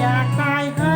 อยากตายให้